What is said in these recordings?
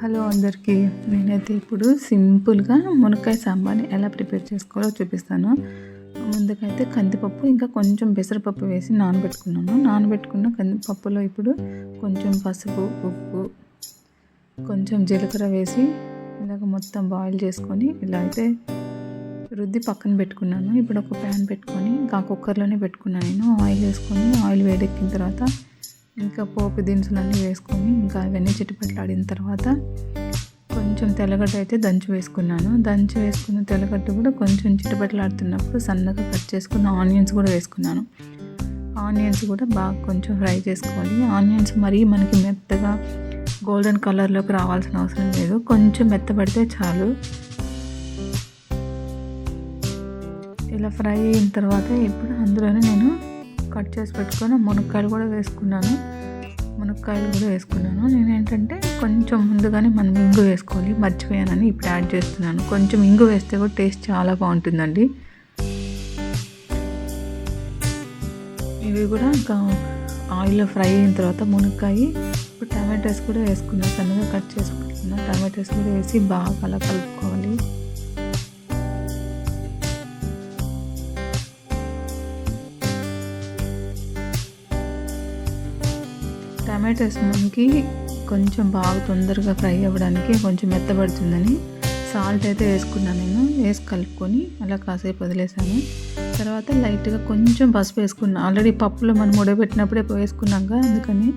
Hello అందరికీ. నేనైతే ఇప్పుడు సింపుల్గా మునక్కాయ సాంబార్ని ఎలా ప్రిపేర్ చేసుకోవాలో చూపిస్తాను. ముందుకైతే కందిపప్పు ఇంకా కొంచెం పెసరపప్పు వేసి నానబెట్టుకున్నాను. నానబెట్టుకున్న కందిపప్పులో ఇప్పుడు కొంచెం పసుపు ఉప్పు కొంచెం జీలకర్ర వేసి ఇలాగ మొత్తం బాయిల్ చేసుకొని ఇలా అయితే రుద్ది పక్కన పెట్టుకున్నాను. ఇప్పుడు ఒక ప్యాన్ పెట్టుకొని ఇంకా కుక్కర్లోనే పెట్టుకున్నాను నేను. ఆయిల్ వేసుకొని ఆయిల్ వేడెక్కిన తర్వాత ఇంకా పోపు దినుసులన్నీ వేసుకొని ఇంకా అవన్నీ చిట్టుపట్లాడిన తర్వాత కొంచెం తెల్లగడ్డ అయితే దంచి వేసుకున్నాను. దంచి వేసుకున్న తెల్లగడ్డ కూడా కొంచెం చిట్టుపట్లాడుతున్నప్పుడు సన్నగా కట్ చేసుకున్న ఆనియన్స్ కూడా వేసుకున్నాను. ఆనియన్స్ కూడా బాగా కొంచెం ఫ్రై చేసుకోవాలి. ఆనియన్స్ మరీ మనకి మెత్తగా గోల్డెన్ కలర్లోకి రావాల్సిన అవసరం లేదు. కొంచెం మెత్తపడితే చాలు. ఇలా ఫ్రై అయిన తర్వాత ఇప్పుడు అందులోనే నేను కట్ చేసి పెట్టుకొని మునక్కాయలు కూడా వేసుకున్నాను. మునక్కాయలు కూడా వేసుకున్నాను. నేను ఏంటంటే కొంచెం ముందుగానే మనం ఇంగు వేసుకోవాలి. మర్చిపోయానని ఇప్పుడు యాడ్ చేస్తున్నాను. కొంచెం ఇంగు వేస్తే కూడా టేస్ట్ చాలా బాగుంటుందండి. ఇవి కూడా ఇంకా ఆయిల్లో ఫ్రై అయిన తర్వాత మునక్కాయ ఇప్పుడు టమాటోస్ కూడా వేసుకున్నాను సన్నగా కట్ చేసుకుంటున్నా. టమాటోస్ కూడా వేసి బాగా అలా కలుపుకోవాలి టమాటోస్ మనకి కొంచెం బాగా తొందరగా ఫ్రై అవ్వడానికి కొంచెం మెత్తబడుతుందని సాల్ట్ అయితే వేసుకున్నాను నేను వేసి కలుపుకొని అలా కాసేపు వదిలేసాను. తర్వాత లైట్గా కొంచెం పసుపు వేసుకున్నాను ఆల్రెడీ పప్పులో మనం ఉడబెట్టినప్పుడే వేసుకున్నాక అందుకని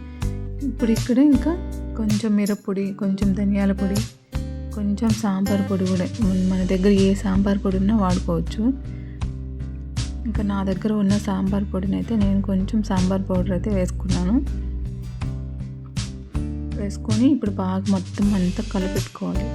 ఇప్పుడు ఇక్కడ ఇంకా కొంచెం మిరప్పొడి కొంచెం ధనియాల పొడి కొంచెం సాంబార్ పొడి కూడా. మన దగ్గర ఏ సాంబార్ పొడి ఉన్నా వాడుకోవచ్చు. ఇంకా నా దగ్గర ఉన్న సాంబార్ పొడిని అయితే నేను కొంచెం సాంబార్ పౌడర్ అయితే వేసుకున్నాను. వేసుకొని ఇప్పుడు బాగా మొత్తం అంతా కలిపెట్టుకోవాలి.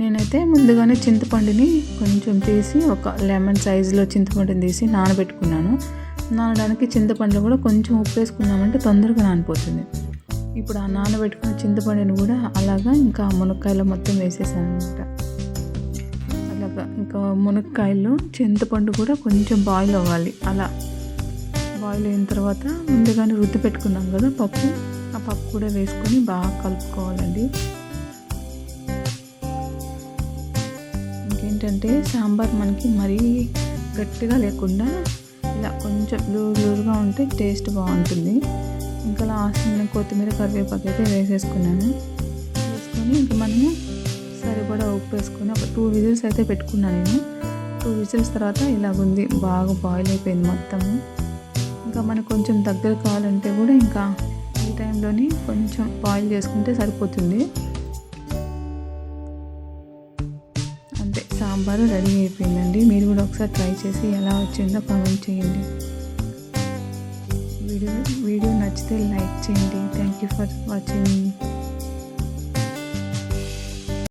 నేనైతే ముందుగానే చింతపండుని కొంచెం తీసి ఒక లెమన్ సైజులో చింతపండుని తీసి నానబెట్టుకున్నాను. నానడానికి చింతపండు కూడా కొంచెం ఉప్పు వేసుకున్నామంటే తొందరగా నానిపోతుంది. ఇప్పుడు ఆ నానబెట్టుకున్న చింతపండుని కూడా అలాగా ఇంకా మునక్కాయలో మొత్తం వేసేసాను అనమాట అలాగా ఇంకా మునక్కాయల్లో చింతపండు కూడా కొంచెం బాయిల్ అవ్వాలి. అలా బాయిల్ అయిన తర్వాత ముందుగానే రుద్ది పెట్టుకున్నాం కదా పప్పు. ఆ పప్పు కూడా వేసుకొని బాగా కలుపుకోవాలండి. ఇంకేంటంటే సాంబార్ మనకి మరీ గట్టిగా లేకుండా ఇలా కొంచెం లూరు లూరుగా ఉంటే టేస్ట్ బాగుంటుంది. ఇంకా లాస్ట్ నేను కొత్తిమీర కరివేపాకు అయితే వేసేసుకున్నాను. వేసుకొని ఇంకా మనము సరిపడా ఉప్పు వేసుకొని ఒక టూ విజిల్స్ అయితే పెట్టుకున్నాను నేను. టూ విజిల్స్ తర్వాత ఇలా ఉంది బాగా బాయిల్ అయిపోయింది మొత్తము ఇంకా మనకు కొంచెం దగ్గర కావాలంటే కూడా ఇంకా ఈ టైంలోని కొంచెం బాయిల్ చేసుకుంటే సరిపోతుంది. అంతే సాంబారు రెడీ అయిపోయిందండి. మీరు కూడా ఒకసారి ట్రై చేసి ఎలా వచ్చిందో కామెంట్ చేయండి. వీడియో వీడియో నచ్చితే లైక్ చేయండి. Thank you for watching